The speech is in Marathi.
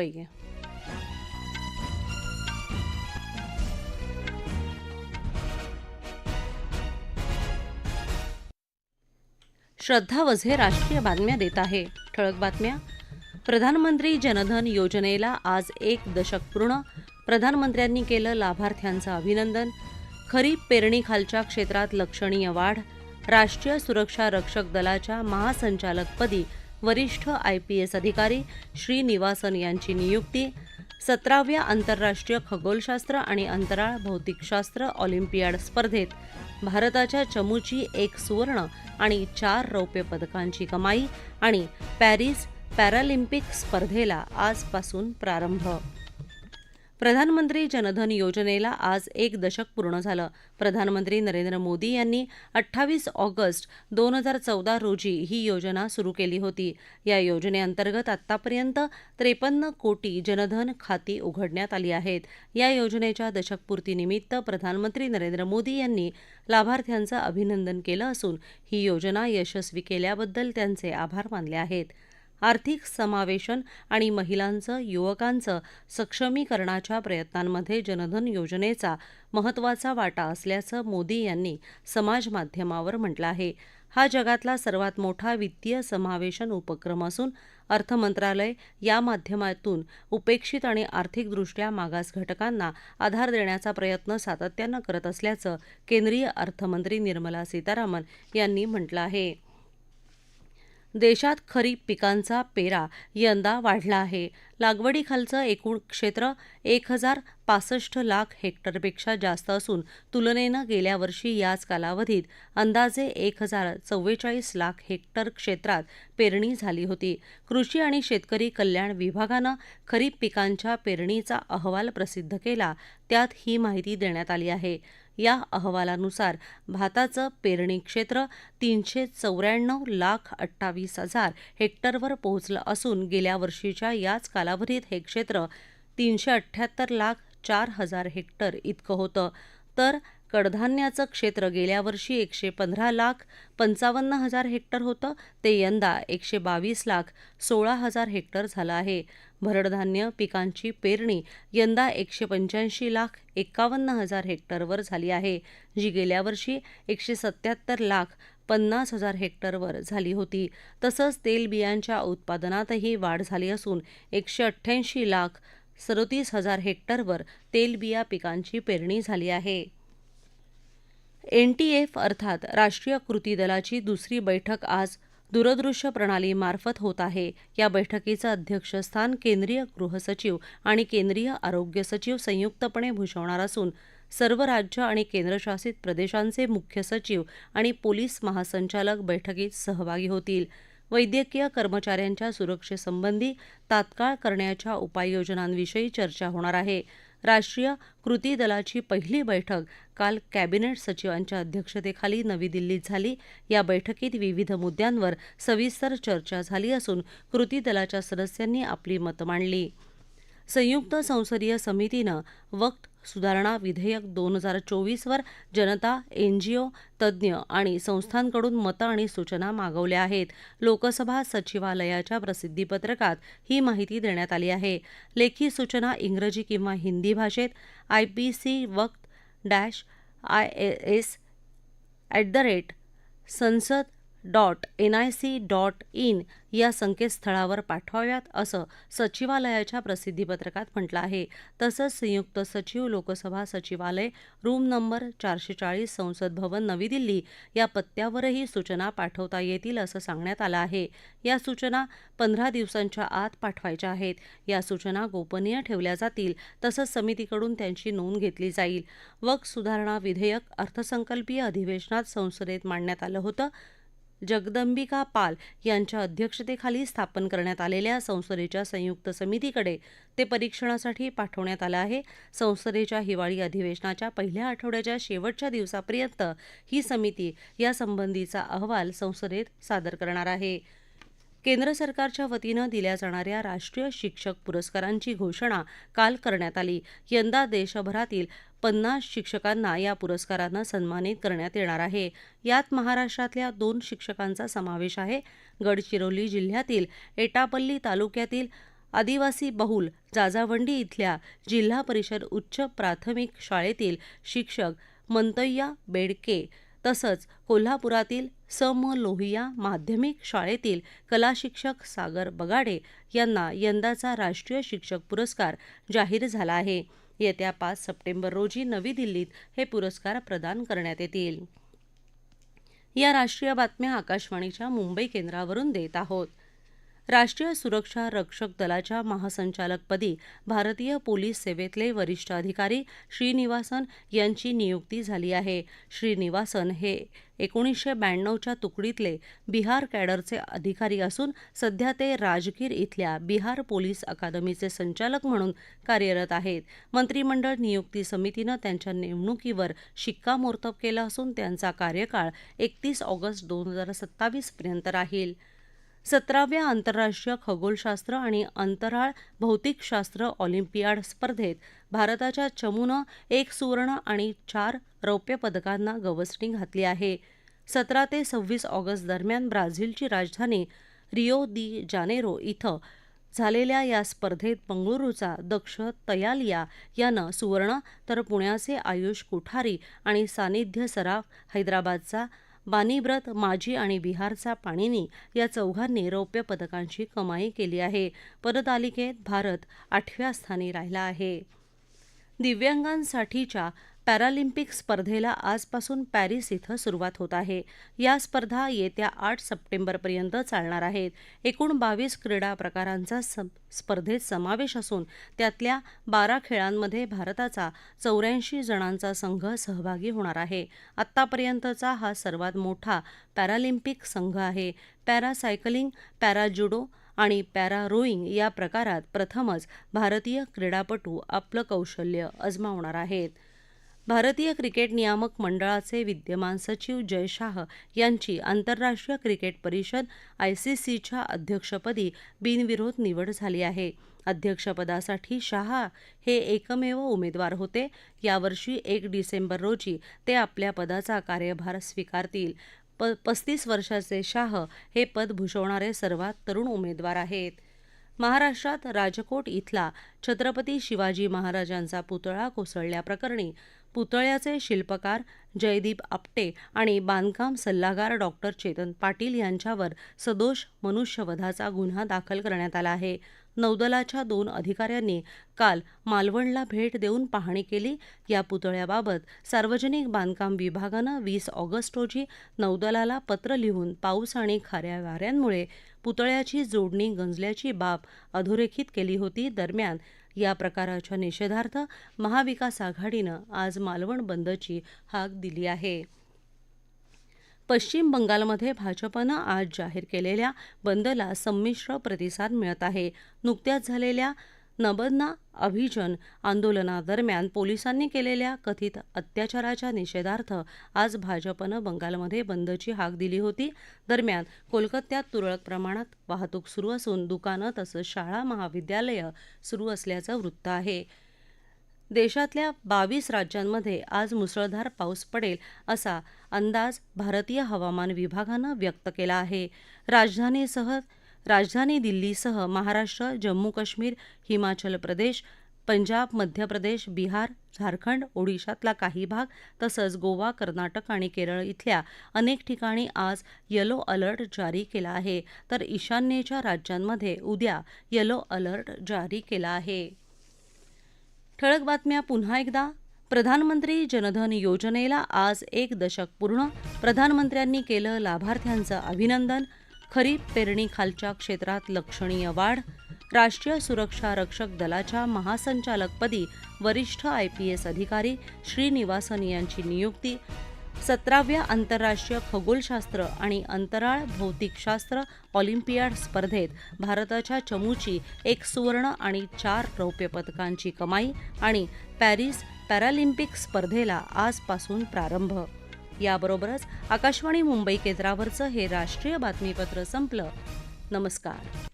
मुंबई श्रद्धा वझे राष्ट्रीय बातम्या देत आहे. ठळक बातम्या. प्रधानमंत्री जनधन योजनेला आज एक दशक पूर्ण. प्रधानमंत्र्यांनी केलं लाभार्थ्यांचं अभिनंदन. खरीप पेरणीखालच्या क्षेत्रात लक्षणीय वाढ. राष्ट्रीय सुरक्षा रक्षक दलाच्या महासंचालकपदी वरिष्ठ आय पी एस अधिकारी श्रीनिवासन यांची नियुक्ती सतराव्या आंतरराष्ट्रीय खगोलशास्त्र आणि अंतराळ भौतिकशास्त्र ऑलिम्पियाड स्पर्धेत भारताच्या चमूची एक सुवर्ण आणि चार रौप्य पदकांची कमाई आणि पॅरिस पॅरालिम्पिक स्पर्धेला आजपासून प्रारंभ. प्रधानमंत्री जनधन योजनेला आज एक दशक पूर्ण झालं. प्रधानमंत्री नरेंद्र मोदी यांनी अठ्ठावीस ऑगस्ट दोन हजार चौदा रोजी ही योजना सुरू केली होती. या योजनेअंतर्गत आतापर्यंत त्रेपन्न कोटी जनधन खाती उघडण्यात आली आहेत. या योजनेच्या दशकपूर्तीनिमित्त प्रधानमंत्री नरेंद्र मोदी यांनी लाभार्थ्यांचं अभिनंदन केलं असून ही योजना यशस्वी केल्याबद्दल त्यांचे आभार मानले आहेत. आर्थिक समावेशन आणि महिलांचं युवकांचं सक्षमीकरणाच्या प्रयत्नांमध्ये जनधन योजनेचा महत्त्वाचा वाटा असल्याचं मोदी यांनी समाजमाध्यमावर म्हटलं आहे. हा जगातला सर्वात मोठा वित्तीय समावेशन उपक्रम असून अर्थ मंत्रालय या माध्यमातून उपेक्षित आणि आर्थिकदृष्ट्या मागास घटकांना आधार देण्याचा प्रयत्न सातत्यानं करत असल्याचं केंद्रीय अर्थमंत्री निर्मला सीतारामन यांनी म्हटलं आहे. देशात खरीप पिकांचा पेरा यंदा वाढला आहे. लागवडीखालचं एकूण क्षेत्र एक हजार पासष्ट लाख हेक्टरपेक्षा जास्त असून तुलनेनं गेल्या वर्षी याच कालावधीत अंदाजे एक हजार चव्वेचाळीस लाख हेक्टर क्षेत्रात पेरणी झाली होती. कृषी आणि शेतकरी कल्याण विभागानं खरीप पिकांच्या पेरणीचा अहवाल प्रसिद्ध केला त्यात ही माहिती देण्यात आली आहे. या अहवालानुसार भाताचं पेरणी क्षेत्र तीनशे चौऱ्याण्णव लाख अठ्ठावीस हजार हेक्टरवर पोहोचलं असून गेल्या वर्षीच्या याच कालावधीत हे क्षेत्र तीनशे अठ्ठ्याहत्तर लाख चार हजार हेक्टर इतकं होतं. तर कडधान्याचं क्षेत्र गेल्या वर्षी एकशे पंधरा लाख पंचावन्न हजार हेक्टर होतं. ते यंदा एकशे बावीस लाख सोळा हजार हेक्टर झालं आहे. भरडधान्य पिकांची पेरणी यंदा एकशे पंच्याऐंशी लाख एकावन्न हजार हेक्टरवर झाली आहे जी गेल्या वर्षी एकशे सत्याहत्तर लाख पन्नास हजार हेक्टरवर झाली होती. तसंच तेलबियांच्या उत्पादनातही वाढ झाली असून एकशे अठ्ठ्याऐंशी लाख सदोतीस हजार हेक्टरवर तेलबिया पिकांची पेरणी झाली आहे. एनटीएफ अर्थात राष्ट्रीय कृती दलाची दुसरी बैठक आज दूरदृश्य प्रणालीमार्फत होत आहे. या बैठकीचं अध्यक्षस्थान केंद्रीय गृहसचिव आणि केंद्रीय आरोग्य सचिव संयुक्तपणे भूषवणार असून सर्व राज्य आणि केंद्रशासित प्रदेशांचे मुख्य सचिव आणि पोलीस महासंचालक बैठकीत सहभागी होतील. वैद्यकीय कर्मचाऱ्यांच्या सुरक्षेसंबंधी तात्काळ करण्याच्या उपाययोजनांविषयी चर्चा होणार आहे. राष्ट्रीय कृती दलाची पहिली बैठक काल कॅबिनेट सचिवांच्या अध्यक्षतेखाली नवी दिल्लीत झाली. या बैठकीत विविध मुद्द्यांवर सविस्तर चर्चा झाली असून कृती दलाच्या सदस्यांनी आपली मतं मांडली. संयुक्त संसदीय समितीनं वक्त सुधारणा विधेयक दोन हजार चोवीसवर जनता एनजीओ तज्ज्ञ आणि संस्थांकडून मतं आणि सूचना मागवल्या आहेत. लोकसभा सचिवालयाच्या प्रसिद्धीपत्रकात ही माहिती देण्यात आली आहे. लेखी सूचना इंग्रजी किंवा हिंदी भाषेत आय पी सी वक्त dash I S at the rate Sansad dot N I C dot in या संकेतस्थळावर पाठवाव्यात असं सचिवालयाच्या प्रसिद्धीपत्रकात म्हटलं आहे. तसंच संयुक्त सचिव लोकसभा सचिवालय रूम नंबर चारशे चाळीस संसद भवन नवी दिल्ली या पत्त्यावरही सूचना पाठवता येतील असं सांगण्यात आलं आहे. या सूचना पंधरा दिवसांच्या आत पाठवायच्या आहेत. या सूचना गोपनीय ठेवल्या जातील तसंच समितीकडून त्यांची नोंद घेतली जाईल. वक सुधारणा विधेयक अर्थसंकल्पीय अधिवेशनात संसदेत मांडण्यात आलं होतं. जगदंबिका पाल यांच्या अध्यक्षतेखाली स्थापन करण्यात आलेल्या संसदेच्या संयुक्त समितीकडे ते परीक्षणासाठी पाठवण्यात आलं आहे. संसदेच्या हिवाळी अधिवेशनाच्या पहिल्या आठवड्याच्या शेवटच्या दिवसापर्यंत ही समिती यासंबंधीचा अहवाल संसदेत सादर करणार आहे. केंद्र सरकारच्या वतीनं दिल्या जाणाऱ्या राष्ट्रीय शिक्षक पुरस्कारांची घोषणा काल करण्यात आली. यंदा देशभरातील पन्नास शिक्षकांना या पुरस्कारानं सन्मानित करण्यात येणार आहे. यात महाराष्ट्रातल्या दोन शिक्षकांचा समावेश आहे. गडचिरोली जिल्ह्यातील एटापल्ली तालुक्यातील आदिवासी बहुल जाजावंडी इथल्या जिल्हा परिषद उच्च प्राथमिक शाळेतील शिक्षक मंतय्या बेडके तसंच कोल्हापुरातील सम लोहिया माध्यमिक शाळेतील कलाशिक्षक सागर बगाडे यांना यंदाचा राष्ट्रीय शिक्षक पुरस्कार जाहीर झाला आहे. येत्या पाच सप्टेंबर रोजी नवी दिल्लीत हे पुरस्कार प्रदान करण्यात येतील. या राष्ट्रीय बातम्या आकाशवाणीच्या मुंबई केंद्रावरून देत आहोत. राष्ट्रीय सुरक्षा रक्षक दलाच्या महासंचालकपदी भारतीय पोलीस सेवेतले वरिष्ठ अधिकारी श्रीनिवासन यांची नियुक्ती झाली आहे. श्रीनिवासन हे एकोणीसशे ब्याण्णवच्या तुकडीतले बिहार कॅडरचे अधिकारी असून सध्या ते राजगीर इथल्या बिहार पोलीस अकादमीचे संचालक म्हणून कार्यरत आहेत. मंत्रिमंडळ नियुक्ती समितीनं त्यांच्या नेमणुकीवर शिक्कामोर्तब केलं असून त्यांचा कार्यकाळ एकतीस ऑगस्ट दोन हजार सत्तावीसपर्यंत राहील. सतराव्या आंतरराष्ट्रीय खगोलशास्त्र आणि अंतराळ भौतिकशास्त्र ऑलिम्पियाड स्पर्धेत भारताच्या चमूनं एक सुवर्ण आणि चार रौप्य पदकांना गवसणी घातली आहे. सतरा ते सव्वीस ऑगस्ट दरम्यान ब्राझीलची राजधानी रिओ दी जानेरो इथं झालेल्या या स्पर्धेत बंगळुरूचा दक्ष तयालिया यानं सुवर्ण तर पुण्याचे आयुष कुठारी आणि सानिध्य सराफ हैदराबादचा बानीब्रत माजी आणि बिहारचा पाणिनी या चौघांनी रौप्य पदकांची कमाई केली आहे. पदतालिकेत भारत आठव्या स्थानी राहिला आहे. दिव्यांगांसाठीच्या पॅरालिम्पिक स्पर्धेला आजपासून पॅरिस इथं सुरुवात होत आहे. या स्पर्धा येत्या आठ सप्टेंबरपर्यंत चालणार आहेत. एकूण बावीस क्रीडा प्रकारांचा स्पर्धेत समावेश असून त्यातल्या बारा खेळांमध्ये भारताचा चौऱ्याऐंशी जणांचा संघ सहभागी होणार आहे. आत्तापर्यंतचा हा सर्वात मोठा पॅरालिम्पिक संघ आहे. पॅरासायकलिंग पॅराज्युडो आणि पॅरा रोईंग या प्रकारात प्रथमच भारतीय क्रीडापटू आपलं कौशल्य अजमावणार आहेत. भारतीय क्रिकेट नियामक मंडळाचे विद्यमान सचिव जय शाह यांची आंतरराष्ट्रीय क्रिकेट परिषद आयसीसीच्या अध्यक्षपदी बिनविरोध निवड झाली आहे. अध्यक्षपदासाठी शाह हे एकमेव उमेदवार होते. यावर्षी एक डिसेंबर रोजी ते आपल्या पदाचा कार्यभार स्वीकारतील. प पस्तीस वर्षाचे शाह हे पद भूषवणारे सर्वात तरुण उमेदवार आहेत. महाराष्ट्रात राजकोट इथला छत्रपती शिवाजी महाराजांचा पुतळा कोसळल्याप्रकरणी पुतळ्याचे शिल्पकार जयदीप आपटे आणि बांधकाम सल्लागार डॉक्टर चेतन पाटील यांच्यावर सदोष मनुष्यवधाचा गुन्हा दाखल करण्यात आला आहे. नौदलाच्या दोन अधिकाऱ्यांनी काल मालवणला भेट देऊन पाहणी केली. या पुतळ्याबाबत सार्वजनिक बांधकाम विभागानं वीस ऑगस्ट रोजी नौदलाला पत्र लिहून पाऊस आणि खाऱ्या वाऱ्यांमुळे पुतळ्याची जोडणी गंजल्याची बाब अधोरेखित केली होती. दरम्यान या प्रकाराच्या निषेधार्थ महाविकास आघाडीनं आज मालवण बंदची हाक दिली आहे. पश्चिम बंगालमध्ये भाजपनं आज जाहीर केलेल्या बंदला संमिश्र प्रतिसाद मिळत आहे. नुकत्याच झालेल्या नबदना अभिजन आंदोलनादरम्यान पोलिसांनी केलेल्या कथित अत्याचाराच्या निषेधार्थ आज भाजपनं बंगालमध्ये बंदची हाक दिली होती. दरम्यान कोलकात्यात तुरळक प्रमाणात वाहतूक सुरू असून दुकानं तसंच शाळा महाविद्यालयं सुरू असल्याचं वृत्त आहे. देशातल्या बावीस राज्यांमध्ये आज मुसळधार पाऊस पडेल असा अंदाज भारतीय हवामान विभागानं व्यक्त केला आहे. राजधानीसह राजधानी दिल्लीसह महाराष्ट्र जम्मू काश्मीर हिमाचल प्रदेश पंजाब मध्य प्रदेश बिहार झारखंड ओडिशातला काही भाग तसंच गोवा कर्नाटक आणि केरळ इथल्या अनेक ठिकाणी आज येलो अलर्ट जारी केला आहे. तर ईशान्येच्या राज्यांमध्ये उद्या येलो अलर्ट जारी केला आहे. ठळक बातम्या पुन्हा एकदा. प्रधानमंत्री जनधन योजनेला आज एक दशक पूर्ण. प्रधानमंत्र्यांनी केलं लाभार्थ्यांचं अभिनंदन. खरीप पेरणीखालच्या क्षेत्रात लक्षणीय वाढ. राष्ट्रीय सुरक्षा रक्षक दलाच्या महासंचालकपदी वरिष्ठ आय पी एस अधिकारी श्रीनिवासन यांची नियुक्ती. सतराव्या आंतरराष्ट्रीय खगोलशास्त्र आणि अंतराळ भौतिकशास्त्र ऑलिम्पियाड स्पर्धेत भारताच्या चमूची एक सुवर्ण आणि चार रौप्य पदकांची कमाई आणि पॅरिस पॅरालिम्पिक स्पर्धेला आजपासून प्रारंभ. याबरोबरच आकाशवाणी मुंबई केंद्रावरचं हे राष्ट्रीय बातमीपत्र संपलं. नमस्कार.